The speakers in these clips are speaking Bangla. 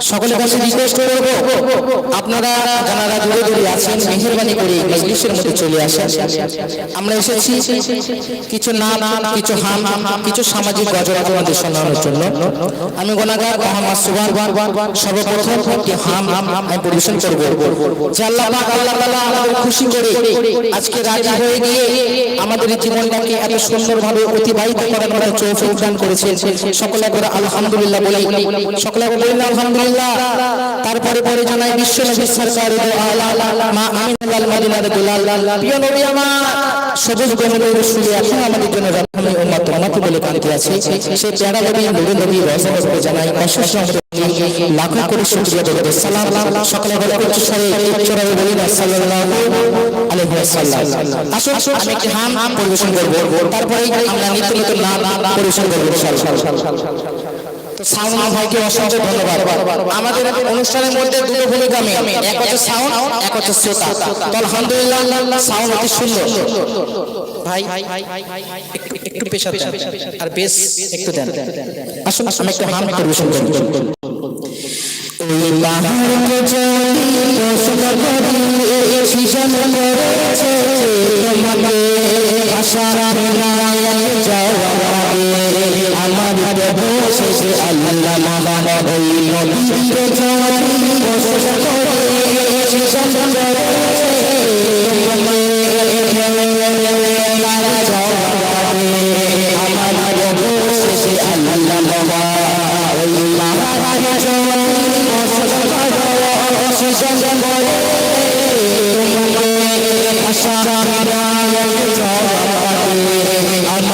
সকলের কাছে রিকোয়েস্ট করব আপনারা যারা দূরে দূরে আছেন, মেহরবানি করে মজলিসের মধ্যে চলে আসেন। আমরা এসেছি কিছু নাম, কিছু হাম, কিছু সামাজিক গজল আপনাদের শোনানোর জন্য। আমি গোনাগার মোহাম্মদ সুবান সর্বপ্রথম একটি হাম আমি পরিবেশন করব। যে আল্লাহ আল্লাহ তাআলা আমাদের খুশি করে আজকে রাজি হয়ে গিয়ে আমাদের জীবনটাকে এত সুন্দরভাবে অতিবাহিত করার মতো চৌফিক দান করেছেন। সকলে করে আলহামদুলিল্লাহ বলি সকলে বলেন আলহামদুলিল্লাহ। তারপরে পরে জানাই বিশ্ব নবী সরকার মা আমিনুল মদিনার প্রিয় নবী আমার, সবুজ এখন আমাদের জন্য বলে আছে। সে প্যারা নবী নবী নবী জানাই কোটি শুকরিয়া সালাম। সকলে বলে বলি না, সাল্লাল্লাহু আলাইহি ওয়াসাল্লাম। আমি হাম পরিবেশন করব। তারপরে আমরা নিত্য নাম পরিবেশন করব, ইনশাআল্লাহ। আমাদের অনুষ্ঠানের মধ্যে দুটো ভূমিকা মেন এক সাউন্ড, এক হচ্ছে শ্রোতা। তো আলহামদুলিল্লাহ, সাউন্ড অতি সুন্দর। ভাই বেশ একটু দেন। আসুন, আমি প্রভু শেষে আল্লাহ মামা ওই নবীর চলি প্রশ্ন করে শিশন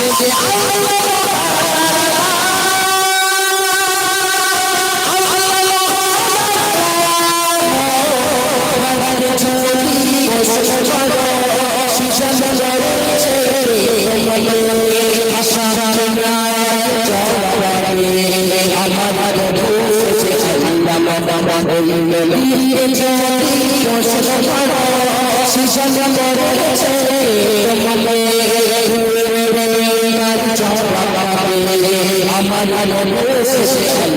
মারা যাওয়া আমার প্রভু শেষে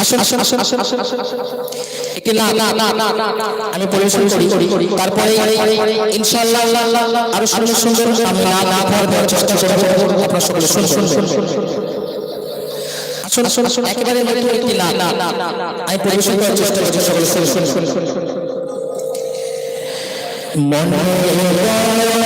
আসুন একটি না না না আমি পরিবেশন করি তারপরে ইনশাআল্লাহ আরও সুন্দর সুন্দর আমি না না পড়ার চেষ্টা করব আপনারা সকলে শুনুন আসুন আসুন আসুন একেবারে নতুন একটি না না আমি পরিবেশন করার চেষ্টা করছি সকলে শুনুন শুনুন মনে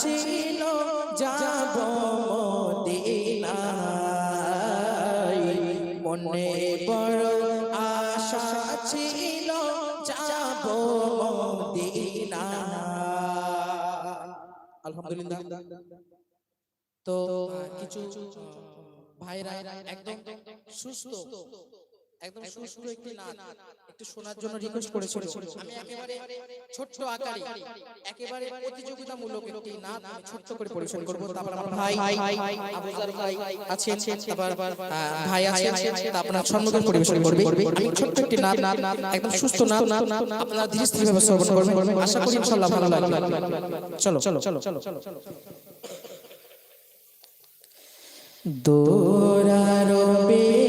ছিল, যাব মদিনায়। মনে বড় আশা ছিল, যাব মদিনায়। আলহামদুলিল্লাহ। তো কিছু ভাইরা একদম সুস্থ একদম সুস্থ একটি নাচ একটু শোনার জন্য রিকোয়েস্ট করেছিল। আমি একেবারে ছোট্ট আকারে, একেবারে প্রতিযোগিতামূলক একটি নাচ ছোট্ট করে পরিবেশন করব। ভাই আছে ভাই আছে সম্মুখে পরিবেশন করবে। আমি ছোট্ট একটি নাচ একদম সুস্থ নাচ, আপনারা ধীরে ভাবে শ্রবণ করবেন। আশা করি ইনশাআল্লাহ ভালো লাগবে। চলো চলো চলো চলো। দোরারবে মরুর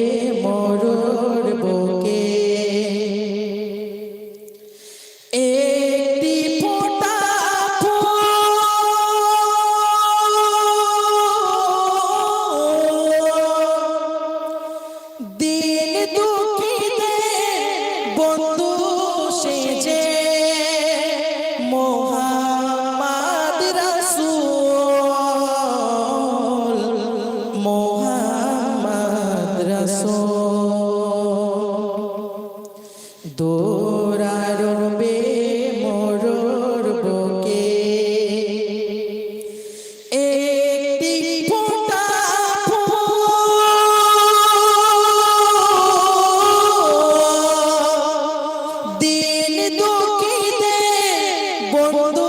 fondo.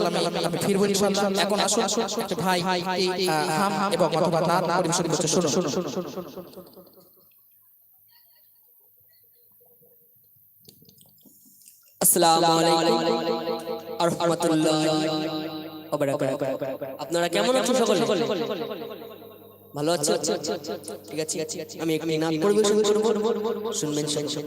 কালামে আমি ফিরবো ইনশাআল্লাহ। এখন আসুন, একটা ভাই হাম, এবং অথবা নাত পরিবেশন শুনুন। আসসালামু আলাইকুম রাহমাতুল্লাহি আপনারা কেমন আছেন সকলে? ভালো আছে। আমি একটি নাম পরিবেশন করব। শুনবেন শুনবেন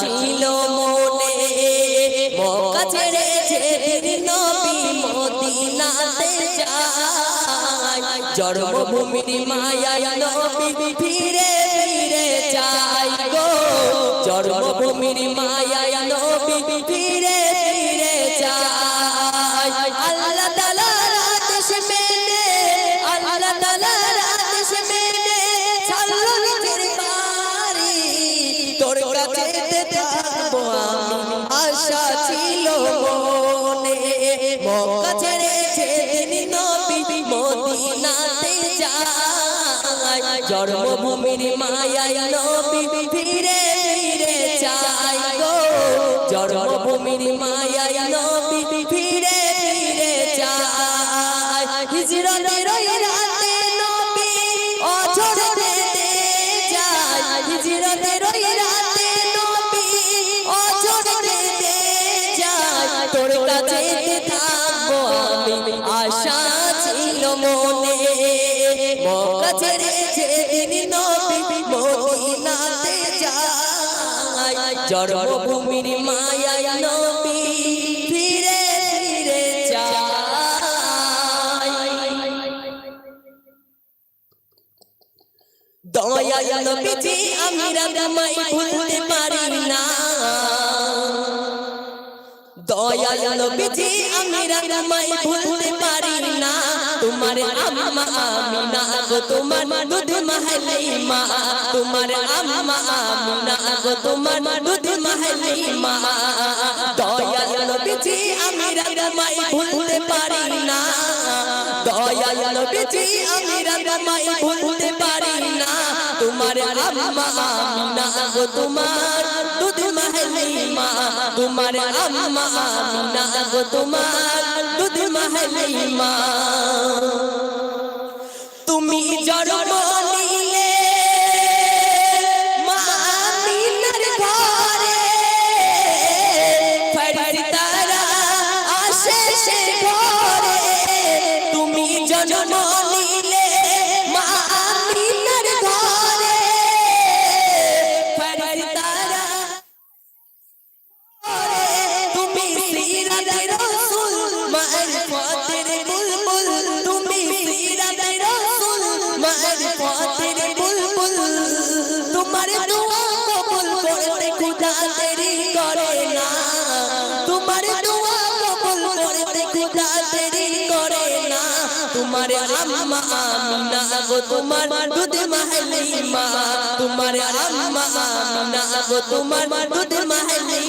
ছিল মনে। মক্কা ছেড়ে নবী মদিনাতে যায়। জন্মভূমির মায়ায় নবী ফিরে ফিরে যায় গো। জন্মভূমির মায়ায় নবী ফিরে ফিরে যায়। আল্লাহ তাআলার আমি আশা ছিল মনে। মক্কা মায়া নবী ফিরে ফিরে যায়। দয়া নবীজি মাই ভুলতে পারি না। দয়াল নবীজি আমি রাধামাই ভুলতে পারি না। তোমার আম্মা আমিনা গো, তোমার দুধ মা তোমার আম্মা আমিনা গো, তোমার দুধ মা নবীজি, আমি রাধামাই ভুলতে পারি না। নবীজি, আমি রাধামাই ভুলতে পারি না। তোমার আম্মা আমিনা গো, তোমার দুধ মা তোমার আম্মা আমিনা গো, তোমার দুধ মাহলাই মা তুমি নিলে করতে করে না। তোমার দোয়া কবুল করতে খোদা দেরি করে না। তোমার আম্মা আমিনা গো, তোমার দুধ মাহলি তোমার আম্মা আমিনা গো, তোমার দুধ মাহলি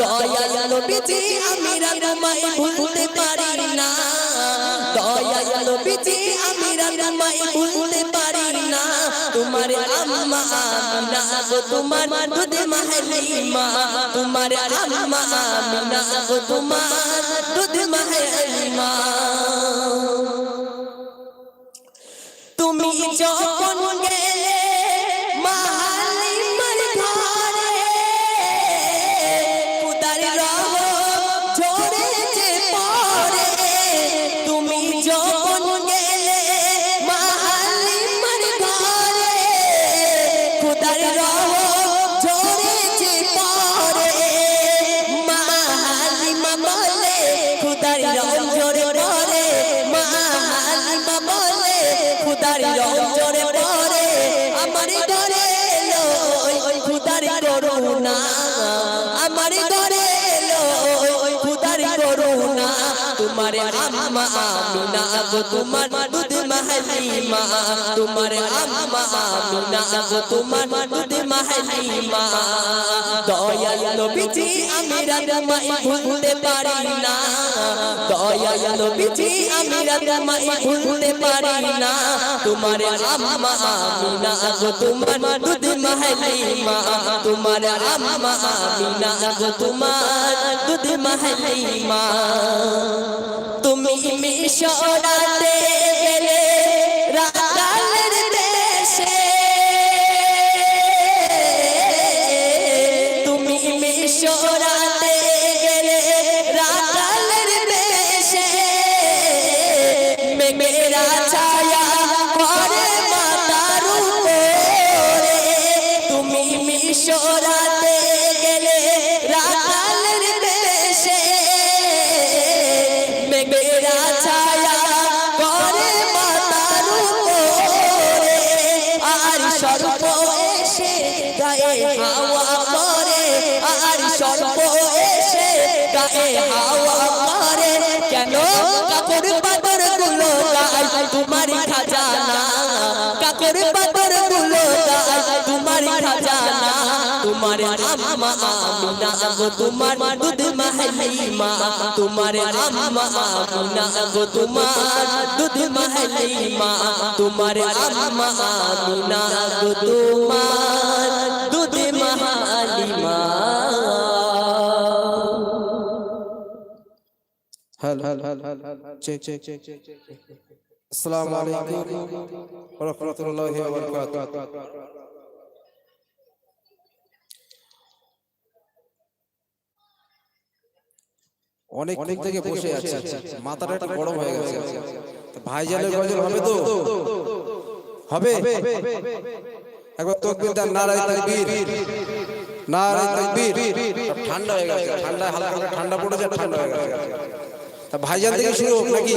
দয়াল নবীজি, আমি রাগমাই ভুলতে পারি না। দয়াল নবীজি, আমি রাগমাই ভুলতে পারি তোমার আম্মা আমিনা গো তোমার দুধ মাহলি মা তোমার আম্মা আমিনা গো তোমার দুধ মাহলি মা তুমি যখন গেলে মালিমার তোমার আম্মা আমিনা গো তোমার দুধ মাহলিমা। তোমার আম্মা আমিনা গো তোমার দুধ মাহলিমা। দয়াল নবীজি, আমি রাগমাই ভুলতে পারি না। দয়াল নবীজি, আমি রাগমাই ভুলতে পারি না। তোমার আম্মা আমিনা গো তোমার দুধ মাহলিমা। তোমার আম্মা আমিনা গো তোমার দুধ মাহলিমা তুমি মিশরাতে কাপড় পাতরগুলো গায় তোমারই খাজানা কাপড় পাতরগুলো গায় তোমারই খাজানা তোমার আম্মা আমিনা গো, তোমার দুধ মাহলিমা তোমার আম্মা আমিনা গো, তোমার দুধ মাহলিমা তোমার আম্মা আমিনা গো, তোমার hello. Check check check check আসসালামু আলাইকুম। ওয়া রাহমাতুল্লাহি ওয়া বারাকাতুহু অনেক অনেক থেকে বসে আছে। মাথাটা একটু গরম হয়ে গেছে। তো ভাইজানের গজল হবে তো? হবে? একবার তকবীর দেন নারায়ে তাকবীর নারায়ে তাকবীর। ঠান্ডা হয়ে গেছে। ঠান্ডা হালকা হালকা ঠান্ডা পড়েছে ঠান্ডা হয়ে গেছে। ভাইজান থেকে শুরু নাকি?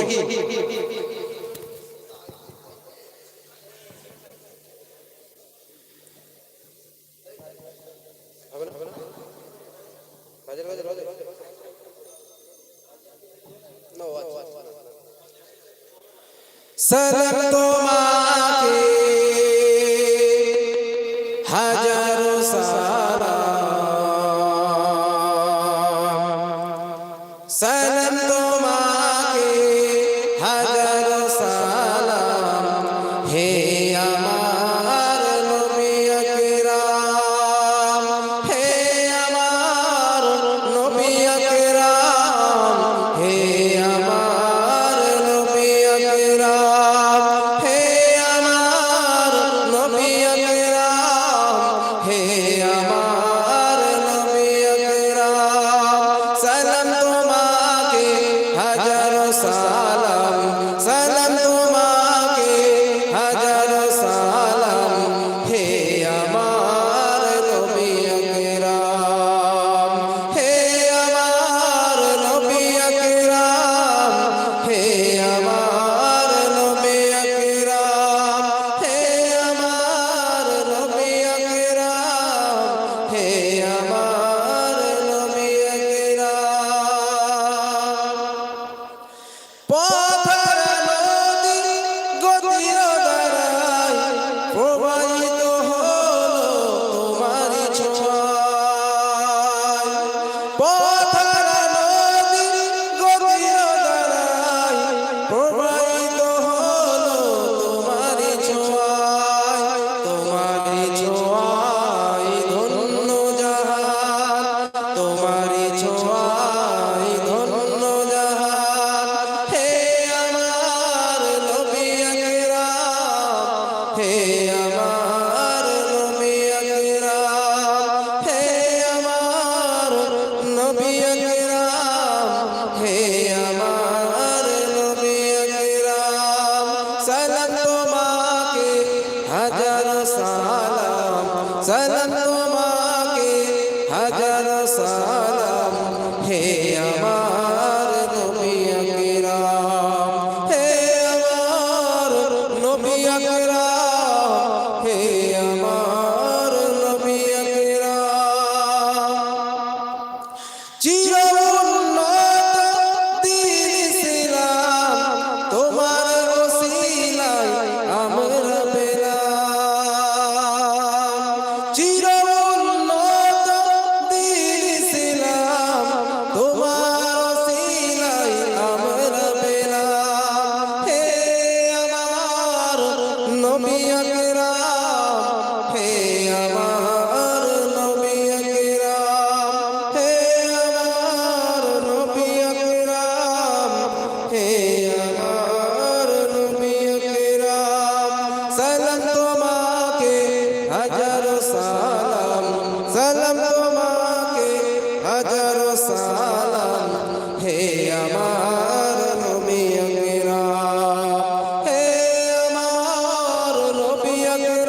up. পর হাজার সালাম। সালাম তোমাকে, হাজার সালাম। হে আমার নবী আকরাম হে আমার নবী আকরাম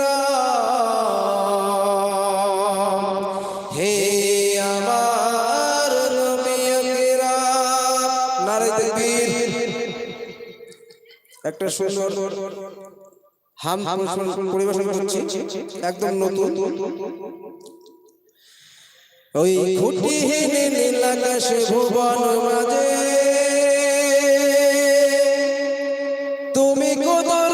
একটা সুন্দর হাম পরিবেশন করছি একদম নতুন। ওই খুঁটি হেনে নীল আকাশে ভুবন মাঝে। তুমি কোদর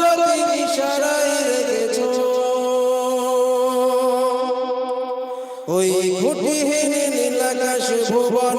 ওই খুঁটি হেনে নীল আকাশে ভুবন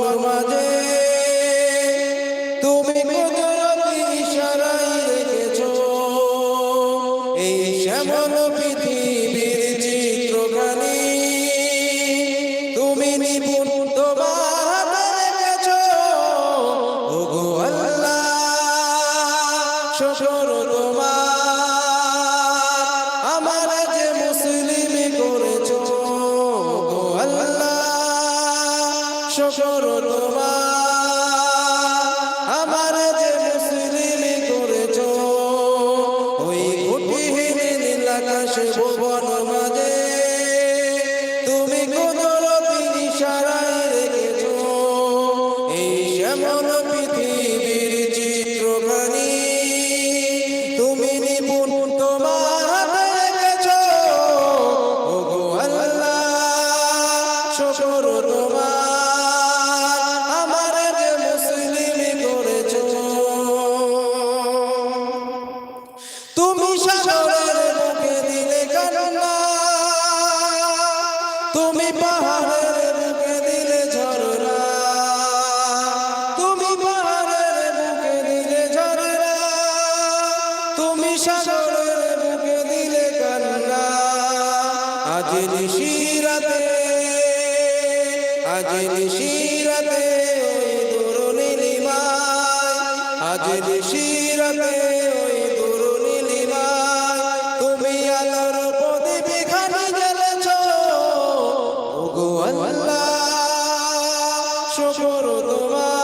শুকর তোমার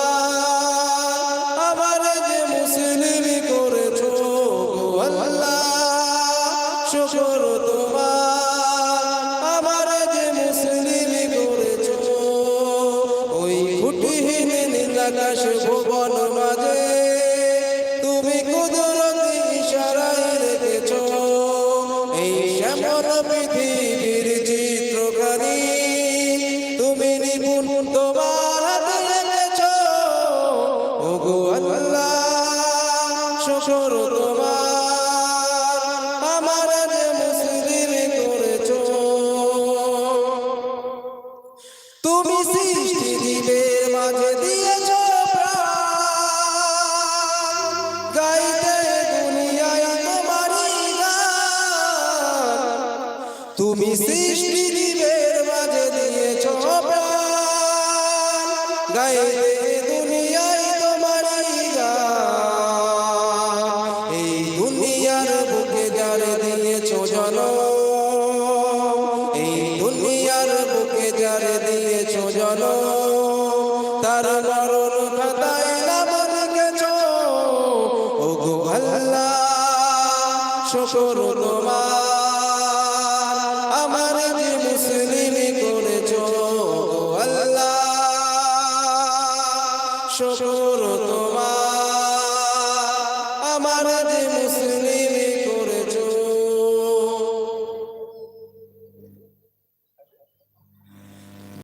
তুমি সৃষ্টি দিবের মাঝে দিয়েছ প্রাণ।